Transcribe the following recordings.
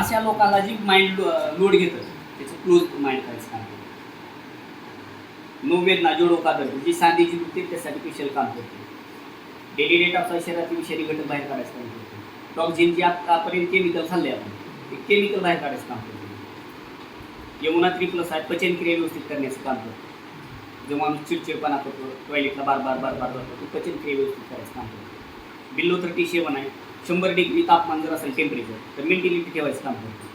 अशा लोकांना जी mind load घेतं त्याचं क्लोज माइंड करायचं काम करतं. नो वेदना जोडो कादर जी सांधीची दुखते त्यासाठी स्पेशल काम करते. डेली डेट ऑफ शरीरातील विषारी घटक बाहेर काढायचं काम करते. टॉक्झिन जे आतापर्यंत केमिकल खाल्ले आपण ते केमिकल बाहेर काढायचं काम करते. यमुना प्लस आहे पचनक्रिया व्यवस्थित करण्याचं काम करतो. जो माणूस चिडचिडपणा करतो टॉयलेटला बार बार बार बार करतो पचन पचनक्रिया व्यवस्थित करायचं काम करतो. बिलो थर्टी सेवन आहे. शंभर डिग्री तापमान जर असेल टेम्परेचर तर मेंटिलिटी ठेवायचं काम करतो.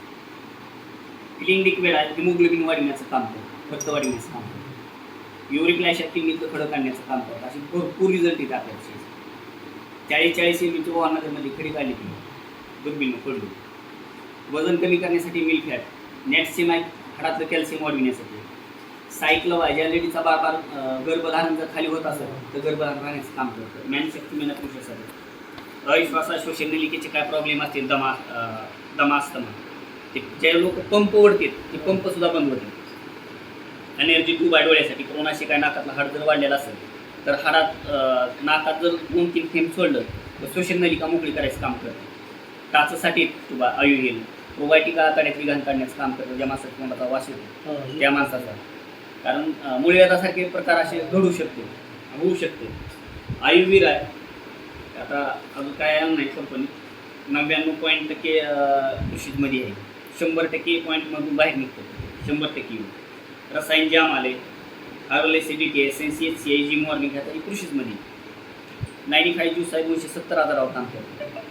क्लीन लिक्विड आहे हिमोग्लोबिन वाढण्याचं काम करतं रक्त वाढण्याचं काम करतं. युरिक लॅशात मित्र खडं काढण्याचं काम करतं. अशी भरपूर रिझल्ट येतात आपल्याला. चाळीस चाळीस एम एलची वाहनामध्ये खडी काढली ती दुर्बीनं पडली. वजन कमी करण्यासाठी मिल्क फॅट नॅटसिम आहे हाडातलं कॅल्शियम वाढविण्यासाठी. सायकल आहे ज्या लेडीचा बार बार गर्भधारण जर खाली होत असेल तर गर्भधारण राहण्याचं काम करतं. मॅनशक्ती मेहनत पुरुषासाठी अविश्वासा श्वसन नलिकेचे काय प्रॉब्लेम असतील दमा दमा अस्थमा ते जे लोक पंप ओढतील ते पंप सुद्धा बंद होतील. एनर्जी ट्यूब आहे डोळ्यासाठी कोणाशी काय नाकातला हाड जर वाढलेला असेल तर हाडात नाकात जर दोन तीन थेंब सोडलं तर श्वसन नलिका मोकळी करायचं काम करते? टाचसाठी तुबा आयु येईल प्रोबायटिका आतड्यातली घाण काढण्याचं काम करतं ज्या माणसाचा तोंडाचा वास येतो त्या माणसाचा. कारण अं, मूळव्याधासारखे प्रकार असे घडू शकते होऊ शकते आयुर्वेद आहे आता अजून काय आलं नाही कंपनी नव्याण्णव पॉईंट टक्के कृषीमध्ये आहे. शंभर टक्के पॉईंटमधून बाहेर निघतो. शंभर टक्के येऊन. रसायन जाम आले. आरोल S D T S N C I G morning आहे तरी कृषीजमध्ये नाईन्टी फाईव्ह ज्यूस आहे दोनशे सत्तर हजार काम आमच्या.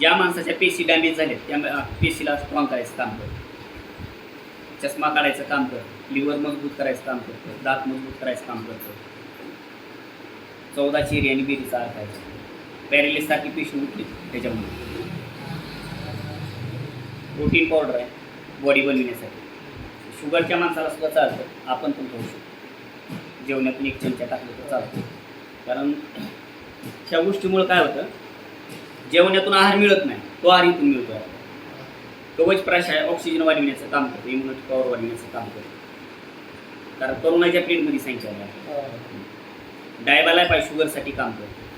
ज्या माणसाच्या पेशी डॅमेज झाल्या त्या पेशीला स्ट्रॉंग करायचं काम करतं चष्मा काढायचं काम करतं लिव्हर मजबूत करायचं काम करतं दात मजबूत करायचं काम करतं चौदा चेरी आणि बेरीचा अर्थ आहे पॅरेलिससारखी पेशी उठली त्याच्यामुळे. प्रोटीन पावडर आहे बॉडी बनविण्यासाठी. शुगरच्या माणसाला सुद्धा चालतं आपण पण खाऊ शकतो. जेवणातून एक चमचा टाकलं तर चालतं. कारण त्या गोष्टीमुळं काय होतं जेवणातून आहार मिळत नाही तो आहार इथून मिळतो. कवच प्राश आहे ऑक्सिजन वाढविण्याचं काम करतो इम्युनिटी पॉवर वाढविण्याचं काम करतो. कारण करोनाच्या पिरियडमध्ये सांगितलं. आहे डायबाला पाय शुगरसाठी काम करतो.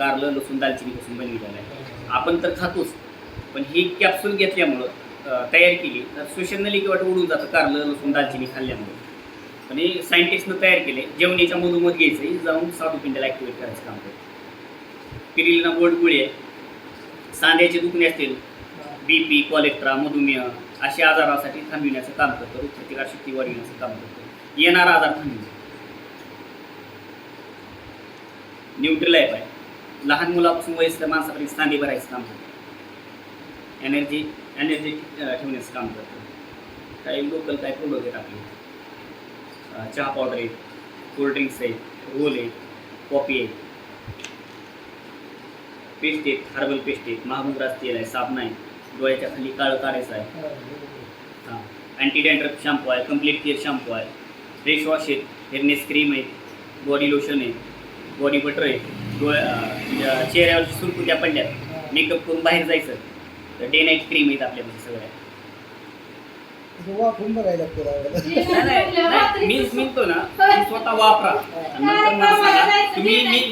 कारलं लसूण दालचिनीपासून बनविलेलं आहे. आपण तर खातोच. पण ही कॅप्सूल घेतल्यामुळं तयार केली तर श्वसन नलिकेवाट उडून जातं कारलं लसूण दालचिनी खाल्ल्यामुळे. पण हे सायंटिस्टनं तयार केले जेवणाच्या मधोमध घ्यायचं हे जाऊन साधू पिंडाला ॲक्टिवेट करायचं काम करतं पिरिलीना गोड गुळी आहे सांध्याचे दुखणे असतील बी पी कॉलेक्ट्रा मधुमेह अशा आजारासाठी थांबविण्याचं काम करतं रोगप्रतिकार शक्ती वाढविण्याचं काम करतं येणारा आजार थांबविण्याचं न्यूट्रलाईफ आहे लहान मुलापासून वयस्कर माणसापर्यंत सांधे भरायचं काम करतं एनर्जी एनर्जी ठेवण्याचं काम करतं काही लोकल काय प्रोडक्ट आहेत आपले चहा पावडर आहेत कोल्ड्रिंक्स आहेत रोल आहेत कॉफ़ी आहे पेस्ट आहेत हर्बल पेस्ट आहेत महामुद्रास तेल आहे साबण आहे डोळ्याच्या खाली काळं काढायचं आहे हाँ अँटी डँड्रफ शॅम्पू आहे कंप्लीट केअर शॅम्पू आहे फ्रेश वॉश आहेत फेअरनेस क्रीम आहे बॉडी लोशन आहे बॉडी बटर आहे. डोळ्या अं, चेहऱ्यावरची सुरकुत्या पडल्यात मेकअप करून बाहेर जायचं तर डे नाईट क्रीम आहेत आपल्यामध्ये सगळ्या. वापरून बघायला लागतं राव. नाही, नाही, नाही, मी म्हणतो ना तुम्ही स्वतः वापरा. आणि नंतर मला सांगा तुम्ही मी